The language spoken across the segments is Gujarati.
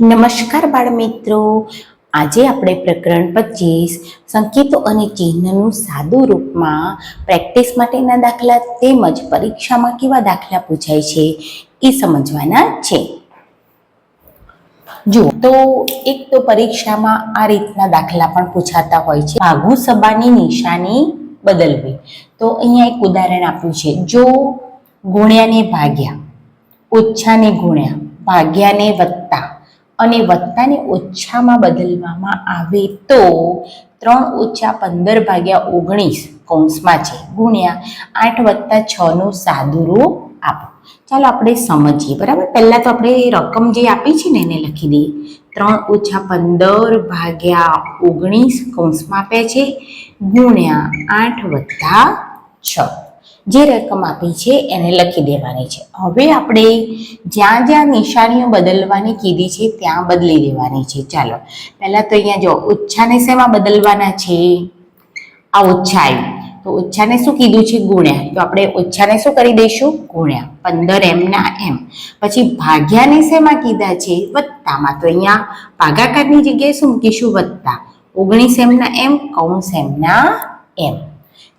નમસ્કાર બાળ મિત્રો આજે આપણે પ્રકરણ પચીસ, સંકેતો અને ચિહ્નનું સાદું રૂપમાં પ્રેક્ટિસ માટેના દાખલા તેમજ પરીક્ષામાં કેવા દાખલા પૂછાય છે એ સમજવાના છે. જુઓ, તો એક તો પરીક્ષામાં આ રીતના દાખલા પણ પૂછાતા હોય છે. ભાગુ સભાની નિશાની બદલવી. તો અહીંયા એક ઉદાહરણ આપ્યું છે. જો ગુણ્યાને ભાગ્યા, ઓછાને ગુણ્યા, ભાગ્યાને વત્તા અને વત્તાને ઓછામાં બદલવામાં આવે તો ત્રણ ઓછા પંદર ભાગ્યા ઓગણીસ કૌંસમાં છે. ગુણ્યા આઠ વત્તા છનું સાદું રૂપ આપો. ચાલો આપણે સમજીએ, બરાબર? પહેલાં તો આપણે રકમ જે આપી છે ને એને લખી દઈએ. ત્રણ ઓછા પંદર ભાગ્યા ઓગણીસ કૌંસમાં આપે છે. ગુણ્યા આઠ વત્તા છ. જે રકમ આપી છે એને લખી દેવાની છે. હવે આપણે જ્યાં જ્યાં નિશાનીઓ બદલવાની કીધી છે ત્યાં બદલી દેવાની છે. ચાલો, પહેલાં તો અહીંયા જો ઓછાને શેમાં બદલવાના છે? આ ઓછા આવ્યું તો ઓછાને શું કીધું છે? ગુણ્યા. તો આપણે ઓછાને શું કરી દઈશું? ગુણ્યા. પંદર એમના એમ. પછી ભાગ્યાને શેમાં કીધા છે? વત્તામાં. તો અહીંયા ભાગાકારની જગ્યાએ શું મૂકીશું? વત્તા. ઓગણીસ એમના એમ, કૌંસ એમના એમ.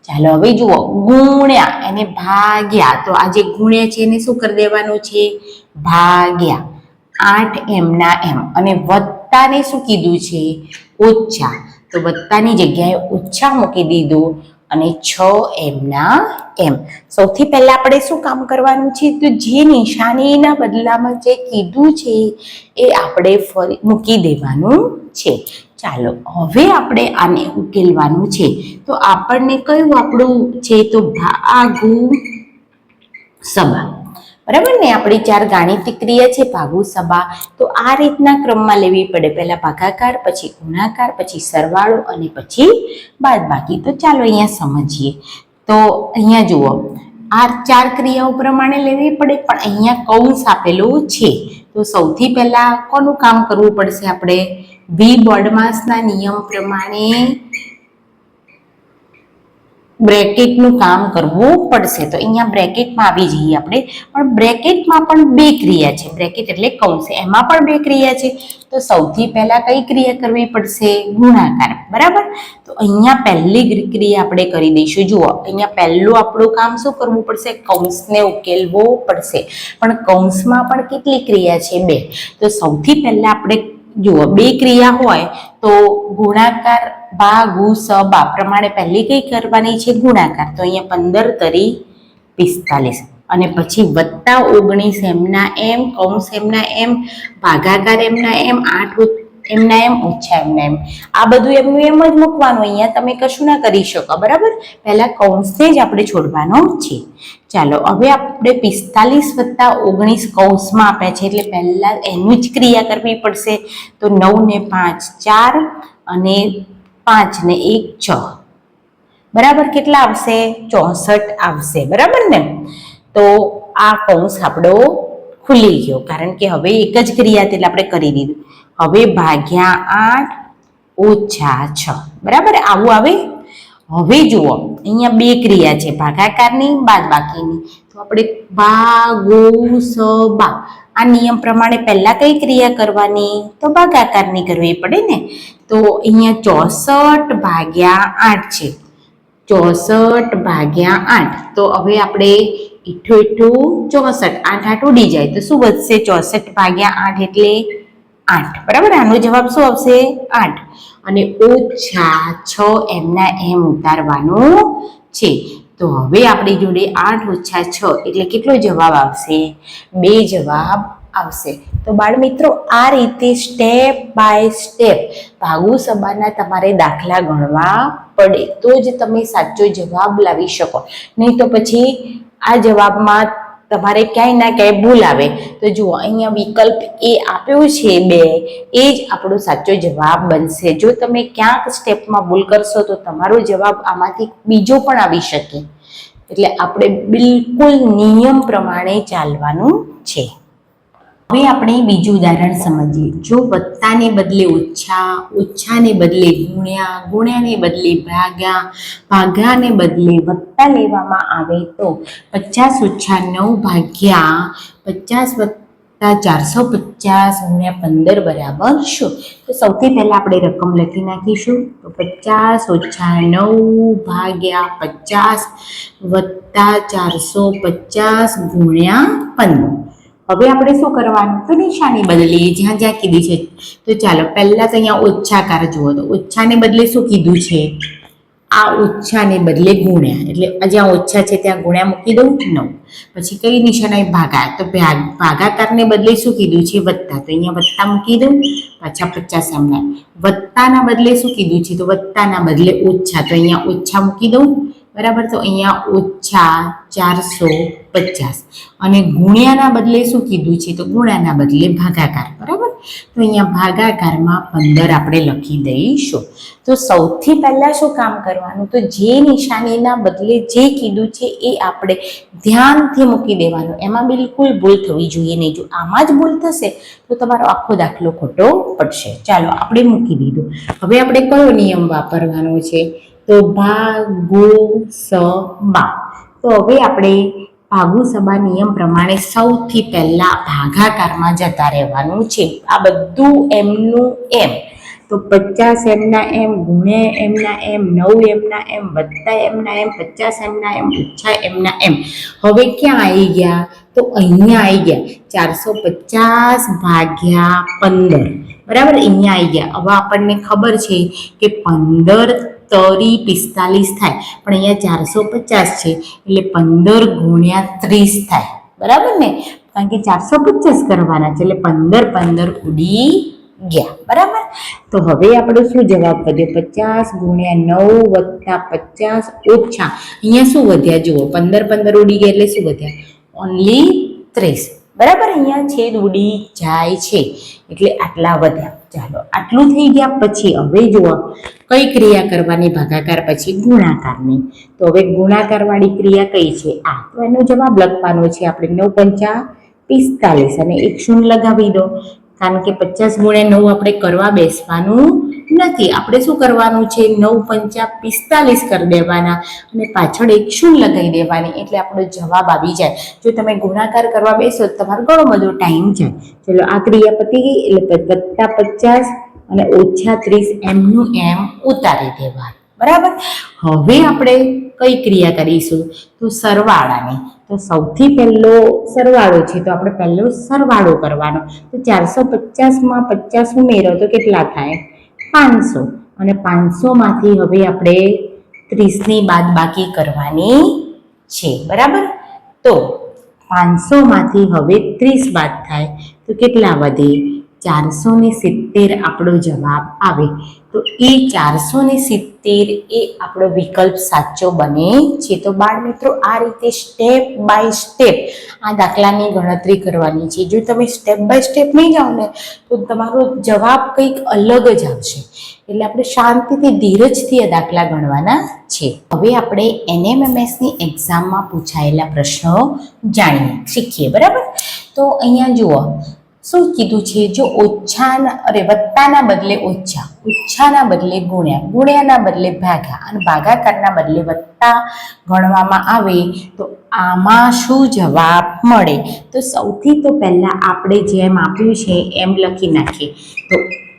ચાલો હવે જુઓ, ગુણ્યા એને ભાગ્યા. તો આ જે ગુણ્યા છે એને શું કરી દેવાનું છે? ભાગ્યા. આઠ એમના એમ. અને વત્તાને શું કીધું છે? ઓછા. તો વત્તાની જગ્યાએ ઓછા મૂકી દીધું અને છ એમના એમ. સૌથી પહેલા આપણે શું કામ કરવાનું છે? તો જે નિશાનીના બદલામાં જે કીધું છે, એ આપણે ફરી મૂકી દેવાનું છે. ચાલો, હવે આપણે આને ઉકેલવાનું છે. તો આપણને કયું આપણું છે? તો ભાગુ સભા. બરાબર ને? આપણી ચાર ગાણિતિક ક્રિયા છે, ભાગુ સભા. તો આ રીતના ક્રમમાં લેવી પડે. પહેલા ભાગાકાર, પછી ગુણાકાર, પછી સરવાળો અને પછી બાદબાકી. તો ચાલો અહીંયા સમજીએ. તો અહીંયા જુઓ. આ ચાર ક્રિયાઓ પ્રમાણે લેવી પડે, પણ અહીંયા કૌંસ આપેલું છે. તો સૌથી પહેલા કોનું કામ કરવું પડશે આપણે? વી બોર્ડમાસના નિયમ પ્રમાણે બ્રેકેટનું કામ કરવું પડશે. તો અહીંયા બ્રેકેટમાં આવી જઈએ આપણે. પણ બ્રેકેટમાં પણ બે ક્રિયા છે. બ્રેકેટ એટલે કૌંસ. એમાં પણ બે ક્રિયા છે. તો સૌથી પહેલાં કઈ ક્રિયા કરવી પડશે? ગુણાકાર. બરાબર? તો અહીંયા પહેલી ક્રિયા આપણે કરી દઈશું. જુઓ, અહીંયા પહેલું આપણું કામ શું કરવું પડશે? કૌંસને ઉકેલવો પડશે. પણ કૌંસમાં પણ કેટલી ક્રિયા છે? બે. તો સૌથી પહેલાં આપણે જુઓ, બે ક્રિયા હોય તો ગુણાકાર ભાગુ સબા પ્રમાણે પહેલી કઈ કરવાની છે? ગુણાકાર. તો અહીંયા પંદર તરી પિસ્તાલીસ. અને પછી વત્તા ઓગણીસ એમના એમ, કૌંસ એમના એમ, ભાગાકાર એમના એમ, આઠ એમના એમ ઓછા એમના એમ. આ બધું એમનું એમ જ મૂકવાનું અહીંયા તમે કશું ના કરી શકો, બરાબર? પહેલા કૌંસને જ આપણે છોડવાનો છે. ચાલો, હવે આપણે પિસ્તાલીસ વત્તા ઓગણીસ કૌંસમાં આપ્યા છે, એટલે પહેલાં એનું જ ક્રિયા કરવી પડશે. તો નવ ને પાંચ ચાર અને પાંચ ને એક છ. બરાબર કેટલા આવશે? ચોસઠ આવશે, બરાબર ને? તો આ કૌંસ આપણો ખુલી ગયો, કારણ કે હવે એક જ ક્રિયા તેટલે આપણે કરી દીધું. હવે ભાગ્યા આઠ ઓછા છ. બરાબર? આવું આવે? હવે જુઓ, અહીંયા બે ક્રિયા છે, ભાગાકારની, બાદબાકીની. તો આપણે ભાગો સબા આ નિયમ પ્રમાણે પહેલા કઈ ક્રિયા કરવાની? તો ભાગાકારની કરવી પડે ને? તો અહીંયા ચોસઠ ભાગ્યા આઠ છે. ચોસઠ ભાગ્યા આઠ. તો હવે આપણે ઈઠું ઈઠું ચોસઠ. આઠ આઠ ઉડી જાય. તો શું વધશે? ચોસઠ ભાગ્યા આઠ એટલે આઠ. બરાબર? આનો જવાબ શું આવશે? આઠ. અને ઓછા છ એમના એમ ઉતારવાનું છે. તો હવે આપણી જોડે આઠ ઓછા છ એટલે કેટલો જવાબ આવશે? બે જવાબ આવશે. તો બાળ મિત્રો આ રીતે સ્ટેપ બાય સ્ટેપ ભાગુ સભાના તમારે દાખલા ગણવા પડે. તો જ તમે સાચો જવાબ લાવી શકો. નહીં તો પછી આ જવાબમાં તમારે ક્યાંય ના ક્યાંય ભૂલ આવે તો જુઓ, અહીંયા વિકલ્પ એ આપ્યો છે બે. એ જ આપણો સાચો જવાબ બનશે. જો તમે ક્યાંક સ્ટેપમાં ભૂલ કરશો તો તમારો જવાબ આમાંથી બીજો પણ આવી શકે. એટલે આપણે બિલકુલ નિયમ પ્રમાણે ચાલવાનું છે. હવે આપણે બીજું ઉદાહરણ સમજીએ. જો વત્તાને બદલે ઓછા, ઓછાને બદલે ગુણ્યા, ગુણ્યાને બદલે ભાગ્યા, ભાગ્યાને બદલે વત્તા લેવામાં આવે તો પચાસ ઓછા નવ ભાગ્યા પચાસ વત્તા ચારસો પચાસ ગુણ્યા પંદર બરાબર શું? તો સૌથી પહેલાં આપણે રકમ લખી નાખીશું. તો પચાસ ઓછા નવ ભાગ્યા પચાસ વત્તા ચારસો પચાસ ગુણ્યા પંદર. હવે આપણે શું કરવાનું? તો નિશાની બદલીએ જ્યાં જ્યાં કીધી છે. તો ચાલો, પહેલાં તો અહીંયા ઓછાકાર જુઓ તો, ઓછાને બદલે શું કીધું છે? આ ઓછાને બદલે ગુણ્યા. એટલે જ્યાં ઓછા છે, ત્યાં ગુણ્યા મૂકી દઉં નવ. પછી કઈ નિશાન? ભાગા તો ભાગ, ભાગાકારને બદલે શું કીધું છે? વત્તા. તો અહીંયા વત્તા મૂકી દઉં. પાછા પચાસ એમના વત્તાના બદલે શું કીધું છે? તો વત્તાના બદલે ઓછા. તો અહીંયા ઓછા મૂકી દઉં. બરાબર? તો અહીંયા ઓછા ચારસો પચાસ. અને ગુણ્યાના બદલે શું કીધું છે? તો ગુણ્યાના બદલે ભાગાકાર, બરાબર? તો અહીંયા ભાગાકારમાં પંદર આપણે લખી દઈશું. તો સૌથી પહેલાં શું કામ કરવાનું? તો જે નિશાનીના બદલે જે કીધું છે એ આપણે ધ્યાનથી મૂકી દેવાનું. એમાં બિલકુલ ભૂલ થવી જોઈએ નહીં. જો આમાં જ ભૂલ થશે, તો તમારો આખો દાખલો ખોટો પડશે. ચાલો, આપણે મૂકી દીધું. હવે આપણે કયો નિયમ વાપરવાનો છે? તો ભાગુ સ બા તો હવે આપણે ભાગુ સબા નિયમ પ્રમાણે સૌથી પહેલા ભાગાકારમાં જતા રહેવાનું છે. આ બધું એમનું એમ. તો પચાસ એમના એમ ગુણે એમના એમ, નવ એમના એમ વત્તા એમના એમ, પચાસ એમના એમ, ઓછા એમના એમ. હવે ક્યાં આવી ગયા? તો અહીંયા આવી ગયા. ચારસો પચાસ ભાગ્યા પંદર. બરાબર? અહીંયા આવી ગયા. હવે આપણને ખબર છે કે પંદર તરી પિસ્તાલીસ થાય. પણ અહીંયા ચારસો પચાસ છે. એટલે પંદર ગુણ્યા ત્રીસ થાય. બરાબર ને? કારણ કે ચારસો પચાસ કરવાના છે. એટલે પંદર પંદર ઉડી ગયા. બરાબર? તો હવે આપણે શું જવાબ વધ્યો? પચાસ ગુણ્યા નવ વત્તા પચાસ ઓછા. અહીંયા શું વધ્યા? જુઓ. પંદર પંદર ઉડી ગયા એટલે શું વધ્યા? ઓનલી ત્રીસ. બરાબર? અહીંયા છેદ ઉડી જાય છે. એટલે આટલા વધ્યા. ચાલો, આટલું થઈ ગયા. પછી હવે જુઓ, કઈ ક્રિયા કરવાની? ભાગાકાર પછી ગુણાકારની. તો હવે ગુણાકારવાળી ક્રિયા કઈ છે? આ તો એનો જવાબ લખવાનો છે. આપણે નવ પંચા પિસ્તાલીસ અને એક શૂન્ય લગાવી દો. કારણ કે પચાસ ગુણ્યા નવ આપણે કરવા બેસવાનું નથી. આપણે શું કરવાનું છે? નવ પંચા પિસ્તાલીસ કરી દેવાના અને પાછળ એક શૂન્ય લગાવી દેવાની. એટલે આપણો જવાબ આવી જાય. જો તમે ગુણાકાર કરવા બેસો તો તમારો ઘણો બધો ટાઈમ જાય. ચલો, આ ક્રિયા પતી ગઈ એટલે વત્તા પચાસ અને ઓછા ત્રીસ એમનું એમ ઉતારી દેવા બરાબર? હવે આપણે કઈ ક્રિયા કરીશું? તો સરવાળાની. તો સૌથી પહેલો સરવાળો છે, તો આપણે પહેલો સરવાળો કરવાનો. તો ચારસો પચાસમાં પચાસ ઉમેરો, તો કેટલા થાય? પાંચસો. અને પાંચસોમાંથી હવે આપણે ત્રીસની બાદ બાકી કરવાની છે, બરાબર? તો પાંચસોમાંથી હવે ત્રીસ બાદ થાય, તો કેટલા વધે? ચારસો ને સિત્તેર આપણો જવાબ આવે. તો એ ચારસો ને સિત્તેર એ આપણો વિકલ્પ સાચો બને છે. તો બાળ મિત્રો, આ રીતે સ્ટેપ બાય સ્ટેપ આ દાખલાની ગણતરી કરવાની છે. જો તમે સ્ટેપ બાય સ્ટેપ નહીં જાઓ ને, તો તમારો જવાબ કંઈક અલગ જ આવશે. એટલે આપણે શાંતિથી, ધીરજથી આ દાખલા ગણવાના છે. હવે આપણે એનએમએમએસની એક્ઝામમાં પૂછાયેલા પ્રશ્નો જાણીએ. શીખીએ, બરાબર? તો અહીંયા જુઓ. શું કીધું છે? જો ઓછાના, અરે વત્તાના બદલે ઓછા, ઓછાના બદલે ગુણ્યા, ગુણ્યાના બદલે ભાગા અને ભાગાકારના બદલે વત્તા ગણવામાં આવે તો આમાં શું જવાબ મળે? તો સૌથી તો પહેલાં આપણે જેમ આપ્યું છે, એમ લખી નાખીએ. તો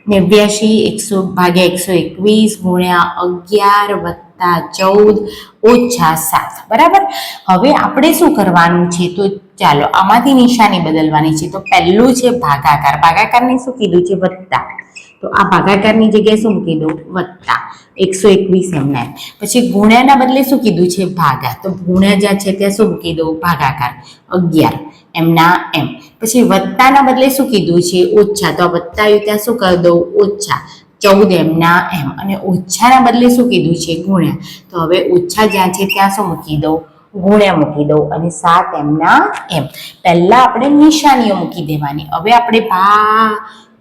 નેવ્યાશી, એકસો, ભાગ્યા એકસો એકવીસ ગુણ્યા અગિયાર વત્તા ચૌદ, ઓછા સાત. બરાબર? હવે આપણે શું કરવાનું છે? તો ચાલો, આમાંથી નિશાની બદલવાની છે. તો પહેલું છે ભાગાકાર. ભાગાકારને શું કીધું છે? વત્તા. તો આ ભાગાકારની જગ્યાએ શું મૂકી દઉં? વત્તા. એકસો એકવીસ એમના પછી ગુણ્યાના બદલે શું કીધું છે? ભાગા. તો ગુણ્યા જ્યાં છે ત્યાં શું મૂકી દઉં? ભાગાકાર. અગિયાર એમના એમ. પછી વત્તાના બદલે શું કીધું છે? ઓછા. તો આ વત્તા ત્યાં શું કરી દઉં? ઓછા. ચૌદ એમના એમ. અને ઓછાના બદલે શું કીધું છે? ગુણ્યા. તો હવે ઓછા જ્યાં છે ત્યાં શું મૂકી દઉં? ગુણ્યા મૂકી દઉં અને સાત એમના એમ. પહેલા આપણે નિશાનીઓ મૂકી દેવાની. હવે આપણે ભા,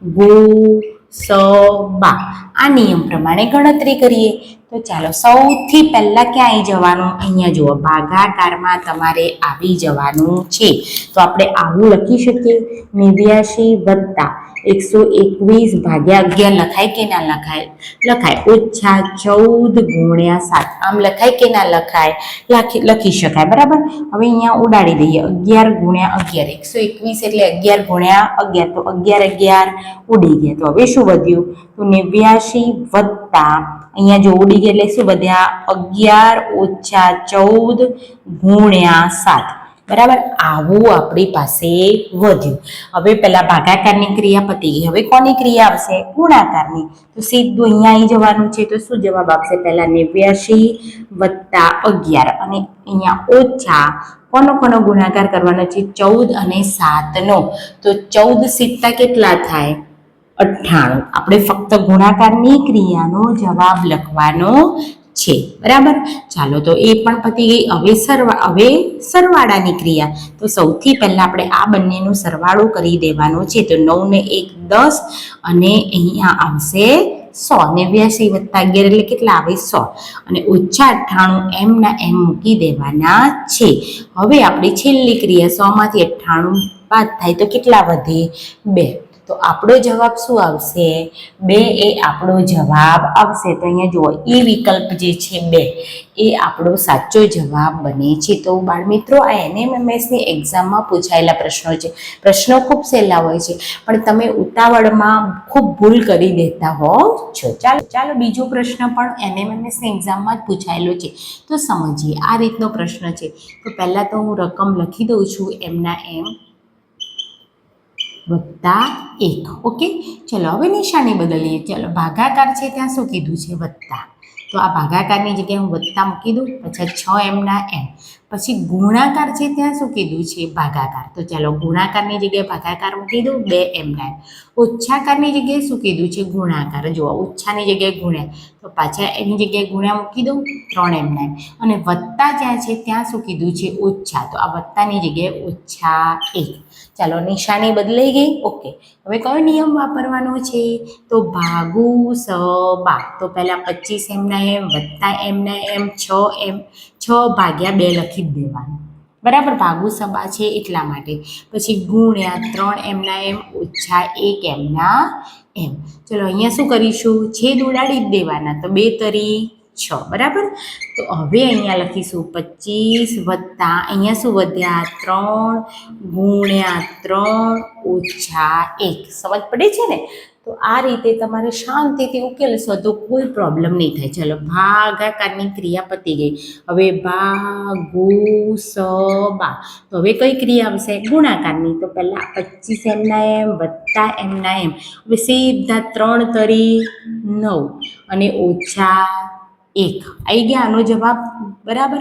ગુ, સ, બા. આ નિયમ પ્રમાણે ગણતરી કરીએ. તો ચાલો, સૌથી પહેલાં ક્યાં આવી જવાનું? અહીંયા જુઓ, ભાગાકારમાં તમારે આવી જવાનું છે. તો આપણે આવું લખી શકીએ. નેવ્યાસી વત્તા એકસો એકવીસ ભાગ્યા અગિયાર લખાય કે ના લખાય? લખાય. ઓછા ચૌદ ગુણ્યા સાત. આમ લખાય કે ના લખાય? લખી લખી શકાય. બરાબર? હવે અહીંયા ઉડાડી દઈએ. અગિયાર ગુણ્યા અગિયાર. એકસો એકવીસ એટલે અગિયાર ગુણ્યા અગિયાર. તો અગિયાર અગિયાર ઉડી ગયા. તો હવે શું વધ્યું? તો નેવ્યાશી વત્તા, અહીંયા જો ઉડી ગયા એટલે શું વધ્યા? અગિયાર ઓછા ચૌદ ગુણ્યા સાત. બરાબર? આવું આપણી પાસે વધ્યું. હવે પેલા ભાગાકારની ક્રિયા પતી ગઈ. હવે કોની ક્રિયા આવશે? ગુણાકારની. તો સીધું અહીંયા આવી જવાનું છે. તો શું જવાબ આપશે? પહેલા નેવ્યાસી વત્તા અગિયાર. અને અહીંયા ઓછા કોનો કોનો ગુણાકાર કરવાનો છે? ચૌદ અને સાતનો. તો ચૌદ સિત્તા કેટલા થાય? અઠ્ઠાણું. આપણે ફક્ત ગુણાકારની ક્રિયાનો જવાબ લખવાનો છે. બરાબર? ચાલો તો એ પણ પતી ગઈ. હવે સરવા, હવે સરવાળાની ક્રિયા. તો સૌથી પહેલા આપણે આ બંનેનો સરવાળો કરી દેવાનો છે. તો નવ ને એક દસ અને અહીંયા આવશે સો નેવ્યાસી વત્તા અગિયાર એટલે કેટલા આવે? સો. અને ઓછા અઠ્ઠાણું એમના એમ મૂકી દેવાના છે. હવે આપણી છેલ્લી ક્રિયા સો માંથી અઠ્ઠાણું બાદ થાય તો કેટલા વધે? બે. તો આપણો જવાબ શું આવશે? બે એ આપણો જવાબ આવશે. તો અહીંયા જુઓ એ વિકલ્પ જે છે બે, એ આપણો સાચો જવાબ બને છે. તો બાળમિત્રો, આ એનએમએમએસની એક્ઝામમાં પૂછાયેલા પ્રશ્નો છે. પ્રશ્નો ખૂબ સહેલા હોય છે, પણ તમે ઉતાવળમાં ખૂબ ભૂલ કરી દેતા હો. છો ચાલો ચાલો, બીજો પ્રશ્ન પણ એનએમએમએસની એક્ઝામમાં જ પૂછાયેલો છે. તો સમજીએ, આ રીતનો પ્રશ્ન છે. તો પહેલાં તો હું રકમ લખી દઉં છું, એમના એમ વત્તા એક. ઓકે? ચલો, હવે નિશાની બદલીએ. ચલો, ભાગાકાર છે ત્યાં શું કીધું છે? વત્તા. તો આ ભાગાકારની જગ્યાએ હું વત્તા મૂકી દઉં. પછી છ એમના એમ પછી ગુણાકાર છે ત્યાં શું કીધું છે? ભાગાકાર. તો ચાલો ગુણાકારની જગ્યાએ ભાગાકાર મૂકી દઉં, બે એમના એમ ઓછાકારની જગ્યાએ શું કીધું છે? ગુણાકાર. જુઓ, ઓછાની જગ્યાએ ગુણ્યા. તો પાછા એની જગ્યાએ ગુણ્યા મૂકી દઉં, ત્રણ એમના એમ અને વત્તા જ્યાં છે ત્યાં શું કીધું છે? ઓછા. તો આ વત્તાની જગ્યાએ ઓછા એક. ચાલો, નિશાની બદલાઈ ગઈ. ઓકે. હવે કયો નિયમ વાપરવાનો છે? તો ભાગુ સ બા તો પહેલાં પચીસ એમના એમ, વત્તા એમના એમ, છ એમ, છ ભાગ્યા બે લખી જ દેવાનું. બરાબર? ભાગુસભા છે એટલા માટે. પછી ગુણ્યા ત્રણ એમના એમ ઓછા એક એમના એમ. ચલો, અહીંયા શું કરીશું? છેદ ઉડાડી જ દેવાના. તો બે તરી છ. બરાબર? તો હવે અહીંયા લખીશું પચીસ વત્તા, અહીંયા શું વધ્યા? ત્રણ ગુણ્યા ત્રણ ઓછા એક. સમજ પડે છે ને? તો આ રીતે તમારે શાંતિથી ઉકેલ તો કોઈ પ્રોબ્લેમ નહીં થાય. ચાલો, ભાગાકારની ક્રિયા પતી ગઈ. હવે ભાગુ સ બા. તો હવે કઈ ક્રિયા આવશે? ગુણાકારની. તો પહેલાં પચીસ એમના એમ વત્તા એમના એમ. હવે સીધા ત્રણ તરી નવ અને ઓછા એક. આવી ગયા આનો જવાબ. બરાબર?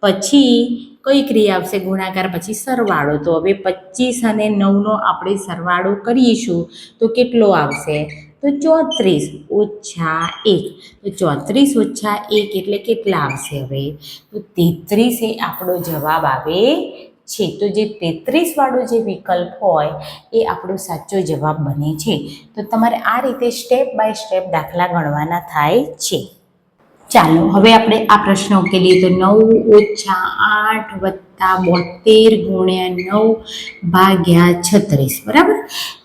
પછી કઈ ક્રિયા આવશે? ગુણાકાર પછી સરવાળો. તો હવે પચીસ અને નવનો આપણે સરવાળો કરીશું. તો કેટલો આવશે? તો ચોત્રીસ ઓછા એક. તો ચોત્રીસ ઓછા એક એટલે કેટલા આવશે હવે? તો તેત્રીસ એ આપણો જવાબ આવે છે. તો જે તેત્રીસવાળો જે વિકલ્પ હોય એ આપણો સાચો જવાબ બને છે. તો તમારે આ રીતે સ્ટેપ બાય સ્ટેપ દાખલા ગણવાના થાય છે. ચાલો હવે આપણે આ પ્રશ્ન ઉકેલીએ. તો નવ ઓછા આઠ વત્તા બોતેર ગુણ્યા નવ ભાગ્યા છત્રીસ. બરાબર?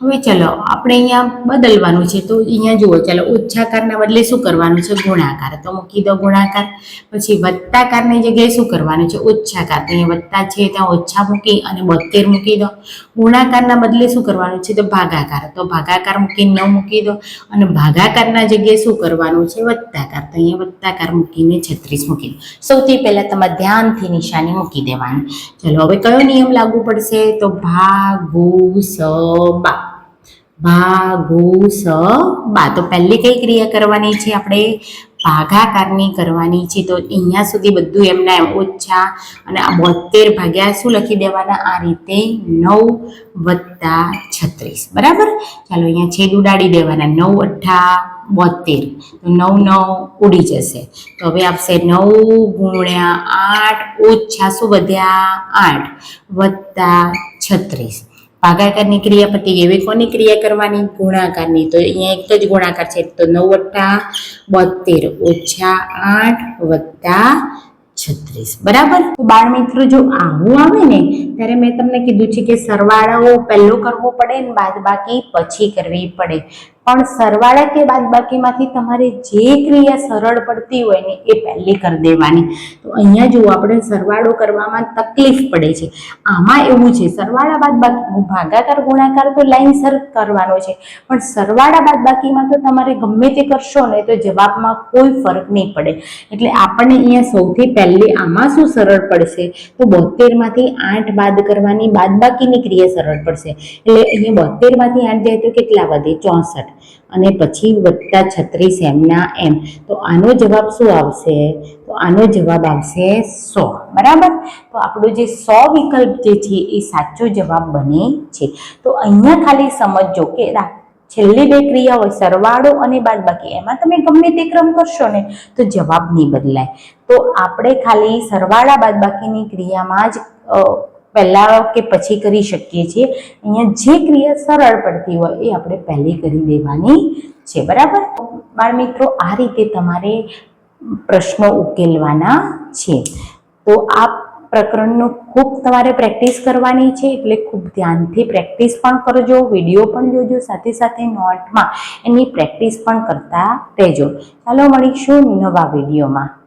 હવે ચલો, આપણે અહીંયા બદલવાનું છે, તો અહીંયા જુઓ, ચાલો ઓછાકારના બદલે શું કરવાનું છે? ગુણાકાર. તો મૂકી દો ગુણાકાર. પછી વત્તાકારની જગ્યાએ શું કરવાનું છે? ઓછાકાર તો અહીંયા વત્તા છે, ત્યાં ઓછા મૂકી અને બોતેર મૂકી દો. ગુણાકારના બદલે શું કરવાનું છે? તો ભાગાકાર. તો ભાગાકાર મૂકીને નવ મૂકી દો. અને ભાગાકારના જગ્યાએ શું કરવાનું છે? વત્તાકાર. તો અહીંયા વત્તાકાર મૂકીને છત્રીસ મૂકી દો. સૌથી પહેલાં તમારે ધ્યાનથી નિશાની મૂકી દેવાની. ચલો, હવે કયો નિયમ લાગુ પડશે? તો ભાગુ સ બા ભાગુ સ બા તો પહેલી કઈ ક્રિયા કરવાની છે આપણે? ભાગાકારની કરવાની છે. તો અહીંયા સુધી બધું એમના એમ ઓછા અને આ બોતેર ભાગ્યા શું લખી દેવાના? આ રીતે નવ વત્તા છત્રીસ. બરાબર? ચાલો અહીંયા છેદ ઉડાડી દેવાના. નવ અઠ્ઠા બોતેર. તો નવ નવ ઉડી જશે. તો હવે આપશે નવ ગુણ્યા આઠ ઓછા શું વધ્યા? આઠ વત્તા છત્રીસ. ભાગાકારની ક્રિયા પતી હવે કોની ક્રિયા કરવાની? ગુણાકારની. તો અહીંયા એક જ ગુણાકાર છે. તો નવ વત્તા બોતેર, ઓછા આઠ વત્તા છત્રીસ. બરાબર? બાળ મિત્રો, જો આવું આવે ને, ત્યારે મેં તમને કીધું છે કે સરવાળાઓ પહેલો કરવો પડે ને બાદ બાકી પછી કરવી પડે. પણ સરવાળા કે બાદબાકીમાંથી તમારે જે ક્રિયા સરળ પડતી હોય ને એ પહેલી કરી દેવાની. તો અહીંયા જુઓ, આપણે સરવાળો કરવામાં તકલીફ પડે છે. આમાં એવું છે, સરવાળા બાદબાકી ભાગાકાર, ગુણાકાર તો લાઈનસર કરવાનો છે. પણ સરવાળા બાદબાકીમાં તો તમારે ગમે તે કરશો ને તો જવાબમાં કોઈ ફરક નહીં પડે. એટલે આપણને અહીંયા સૌથી પહેલી આમાં શું સરળ પડશે? તો બોતેરમાંથી આઠ બાદ કરવાની બાદબાકીની ક્રિયા સરળ પડશે. એટલે અહીંયા બોતેરમાંથી આઠ જાય તો કેટલા વધે? ચોસઠ. અને પછી વત્તા છત્રીસ એમના એમ. તો આનો જવાબ શું આવશે? તો આનો જવાબ આવશે સો. બરાબર? તો આપણો જે સો વિકલ્પ જે છે એ સાચો જવાબ બને છે. તો અહીંયા ખાલી સમજજો કે છેલ્લી બે ક્રિયા હોય, સરવાળો અને બાદબાકી, એમાં તમે ગમે તે ક્રમ કરશો ને, તો જવાબ નહીં બદલાય. તો આપણે ખાલી સરવાળા બાદબાકીની ક્રિયામાં જ પહેલા કે પછી કરી શકીએ છીએ. અહીંયા જે ક્રિયા સરળ પડતી હોય એ આપણે પહેલી કરી દેવાની છે, બરાબર? બાળ મિત્રો, આ રીતે તમારે પ્રશ્નો ઉકેલવાના છે. તો આ પ્રકરણનું ખૂબ તમારે પ્રેક્ટિસ કરવાની છે, એટલે ખૂબ ધ્યાનથી પ્રેક્ટિસ પણ કરજો, વીડિયો પણ જોજો, સાથે સાથે નોટમાં એની પ્રેક્ટિસ પણ કરતા રહેજો. ચાલો મળીશું નવા વિડીયોમાં.